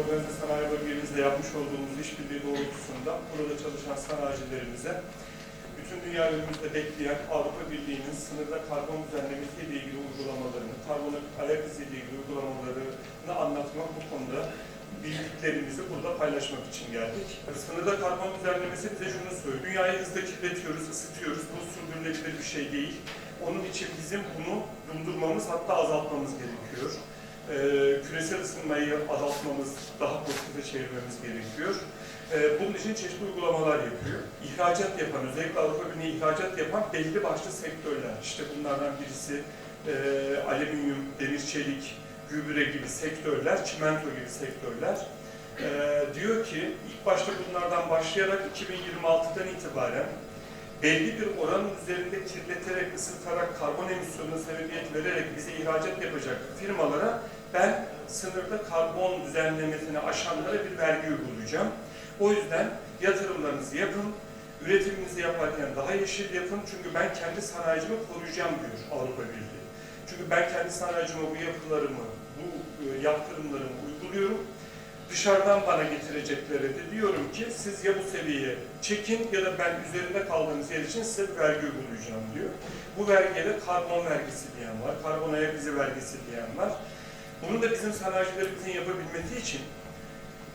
Organize sanayi bölgemizde yapmış olduğumuz işbirliği doğrultusunda burada çalışan sanayicilerimize bütün dünya önümüzde bekleyen Avrupa Birliği'nin sınırda karbon düzenlemesi ile ilgili uygulamalarını, karbon ayak izi ile ilgili uygulamalarını anlatmak bu konuda bildiklerimizi burada paylaşmak için geldik. Sınırda karbon düzenlemesi bize şunu söylüyor. Dünyayı hızla kirletiyoruz, ısıtıyoruz. Bu sürdürülebilir bir şey değil. Onun için bizim bunu durdurmamız hatta azaltmamız gerekiyor. Ee, küresel ısınmayı azaltmamız, daha pozitife çevirmemiz gerekiyor. Ee, bunun için çeşitli uygulamalar yapıyor. İhracat yapan, özellikle Avrupa Birliği ihracat yapan belli başlı sektörler. İşte bunlardan birisi e, alüminyum, demir çelik, gübre gibi sektörler, çimento gibi sektörler. Ee, diyor ki ilk başta bunlardan başlayarak 2026'dan itibaren belli bir oranın üzerinde kirleterek, ısıtarak, karbon emisyonuna sebebiyet vererek bize ihracat yapacak firmalara ben sınırda karbon düzenlemesini aşanlara bir vergi uygulayacağım. O yüzden yatırımlarınızı yapın, üretiminizi yaparken daha yeşil yapın çünkü ben kendi sanayicimi koruyacağım diyor Avrupa Birliği. Çünkü ben kendi sanayicime bu yapılarımı, bu e, yaptırımlarımı uyguluyorum. Dışarıdan bana getirecekleri de diyorum ki siz ya bu seviyeye çekin ya da ben üzerinde kaldığınız yer için size bir vergi uygulayacağım diyor. Bu vergiye de karbon vergisi diyen var, karbon ayak izi vergisi diyen var. Bunu da bizim sanayicilerimizin yapabilmesi için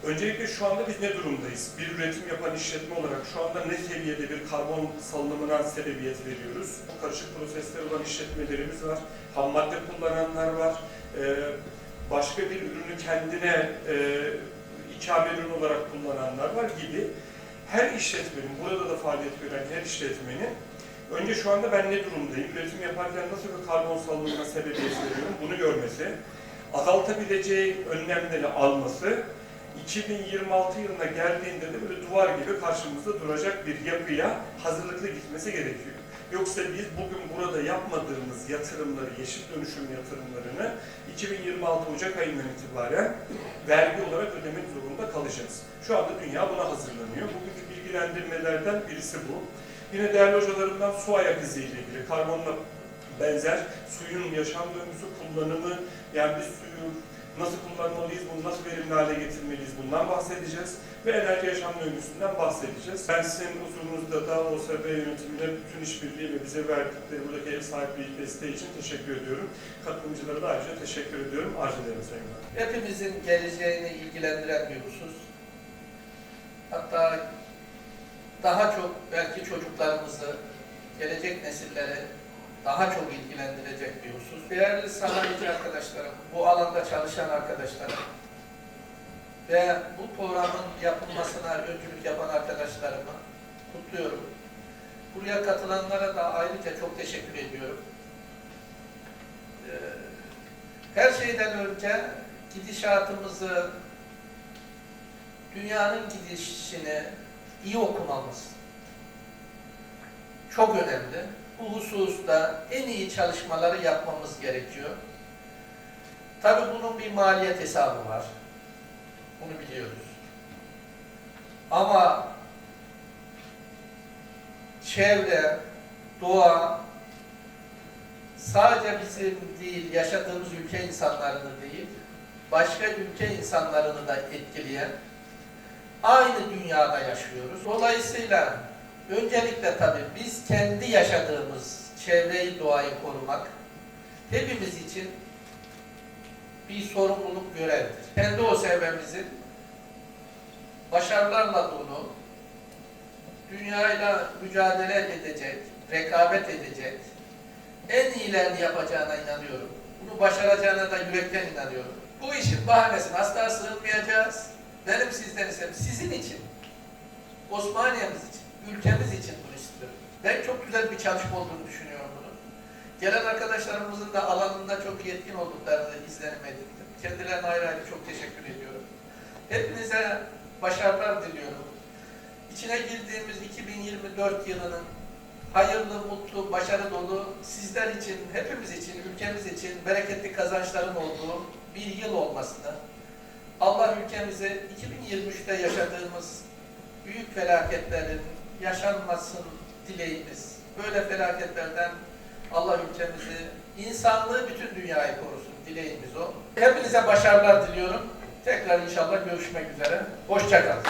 öncelikle şu anda biz ne durumdayız? Bir üretim yapan işletme olarak şu anda ne seviyede bir karbon salınımına sebebiyet veriyoruz? Karışık prosesler olan işletmelerimiz var, ham madde kullananlar var, Ee, başka bir ürünü kendine e, ikame ürün olarak kullananlar var gibi her işletmenin, burada da faaliyet gören her işletmenin önce şu anda ben ne durumdayım, üretim yaparken nasıl bir karbon salınımına sebebiyet veriyorum bunu görmesi, azaltabileceği önlemleri alması, 2026 yılına geldiğinde de böyle duvar gibi karşımızda duracak bir yapıya hazırlıklı gitmesi gerekiyor. Yoksa biz bugün burada yapmadığımız yatırımları, yeşil dönüşüm yatırımlarını 2026 Ocak ayından itibaren vergi olarak ödemek zorunda kalacağız. Şu anda dünya buna hazırlanıyor. Bugünkü bilgilendirmelerden birisi bu. Yine değerli hocalarımdan su ayak izi ile ilgili karbonla benzer suyun yaşam döngüsü kullanımı, yani biz suyu nasıl kullanmalıyız, bunu nasıl verimli hale getirmeliyiz bundan bahsedeceğiz ve enerji yaşam döngüsünden bahsedeceğiz. Ben sizin huzurunuzda da OSB yönetimine bütün işbirliği ve bize verdikleri buradaki ev sahipliği desteği için teşekkür ediyorum. Katılımcılara da ayrıca teşekkür ediyorum. Arz ederim Sayın. Hepimizin geleceğini ilgilendiren bir husus. Hatta daha çok belki çocuklarımızı, gelecek nesilleri daha çok ilgilendirecek bir husus. Değerli sanayici arkadaşlarım, bu alanda çalışan arkadaşlarım ve bu programın yapılmasına öncülük yapan arkadaşlarımı kutluyorum. Buraya katılanlara da ayrıca çok teşekkür ediyorum. Ee, Her şeyden önce gidişatımızı, dünyanın gidişini iyi okumamız çok önemli. Bu hususta en iyi çalışmaları yapmamız gerekiyor. Tabii bunun bir maliyet hesabı var. Bunu biliyoruz. Ama çevre, doğa, sadece bizim değil, yaşadığımız ülke insanlarını değil, başka ülke insanlarını da etkileyen aynı dünyada yaşıyoruz. Dolayısıyla öncelikle tabii biz kendi yaşadığımız çevreyi, doğayı korumak hepimiz için bir sorumluluk görevdir. Kendi o sevmemizin başarılarla dolu, dünyayla mücadele edecek, rekabet edecek, en iyilerini yapacağına inanıyorum. Bunu başaracağına da yürekten inanıyorum. Bu işin bahanesine asla sığınmayacağız. Benim sizden istem sizin için, Osmaniye'miz için, ülkemiz için bunu istiyorum. Ben çok güzel bir çalışma olduğunu düşünüyorum bunu. Gelen arkadaşlarımızın da alanında çok yetkin olduklarını izlenim edindim. Kendilerine ayrı ayrı çok teşekkür ediyorum. Hepinize başarılar diliyorum. İçine girdiğimiz 2024 yılının hayırlı, mutlu, başarı dolu, sizler için, hepimiz için, ülkemiz için bereketli kazançların olduğu bir yıl olmasını, Allah ülkemize 2023'te yaşadığımız büyük felaketlerin yaşanmasın dileğimiz. Böyle felaketlerden Allah ülkemizi, insanlığı bütün dünyayı korusun dileğimiz o. Hepinize başarılar diliyorum. Tekrar inşallah görüşmek üzere. Hoşçakalın.